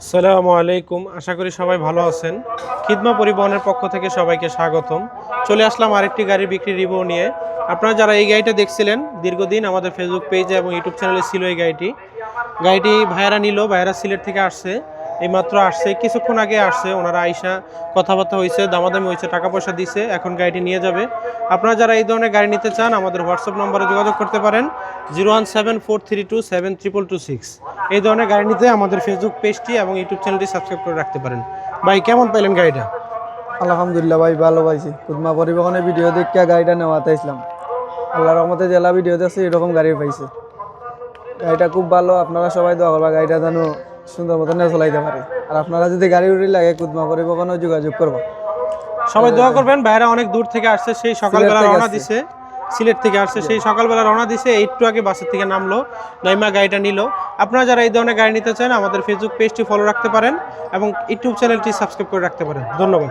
সালামু আলাইকুম। আশা করি সবাই ভালো আছেন। খিদমা পরিবহনের পক্ষ থেকে সবাইকে স্বাগতম। চলে আসলাম আরেকটি গাড়ি বিক্রি রিভিউ নিয়ে। আপনারা যারা এই গাড়িটা দেখছিলেন, দীর্ঘদিন আমাদের ফেসবুক পেজে এবং ইউটিউব চ্যানেলে ছিল এই গাড়িটি। গাড়িটি ভাইয়ারা নিল, ভাইয়ারা সিলেট থেকে আসছে। এইমাত্র আসছে, কিছুক্ষণ আগে আসছে, ওনারা আইসা কথাবার্তা হয়েছে দামাদামি হয়েছে টাকা পয়সা দিছে, এখন গাড়িটি নিয়ে যাবে। আপনারা যারা এই ধরনের গাড়ি নিতে চান, আমাদের হোয়াটসঅ্যাপ নম্বরে যোগাযোগ করতে পারেন, zero one seven four three two seven triple two six. এই ধরনের গাড়ি নিতে আমাদের ফেসবুক পেজটি এবং ইউটিউব চ্যানেলটি সাবস্ক্রাইব করে রাখতে পারেন। ভাই, কেমন পাইলেন গাড়িটা? আলহামদুলিল্লাহ ভাই, ভালো পাইছি। কুদমা পরিবহনের ভিডিও দেখে গাড়িটা নেওয়াতে আসলাম আল্লাহ রহমতে জেলা ভিডিও দেখছি এরকম গাড়ি পাইছে। গাড়িটা খুব ভালো, আপনারা সবাই দোয়া করবা, গাড়িটা যেন সুন্দর মতন চলাইতে পারি। আর আপনারা যদি গাড়ি উড়ি লাগে কুদমা পরিবহনে যোগাযোগ করব। সবাই দোয়া করবেন ভাইরা অনেক দূর থেকে আসছে সেই সকালবেলা রওনা দিছে সিলেট থেকে আসছে সেই সকালবেলা রওনা দিছে একটু আগে বাসের থেকে নামলো নাইমা গাড়িটা নিল। আপনারা যারা এই ধরনের গাড়ি নিতে চান আমাদের ফেসবুক পেজটি ফলো রাখতে পারেন এবং ইউটিউব চ্যানেলটি সাবস্ক্রাইব করে রাখতে পারেন। ধন্যবাদ।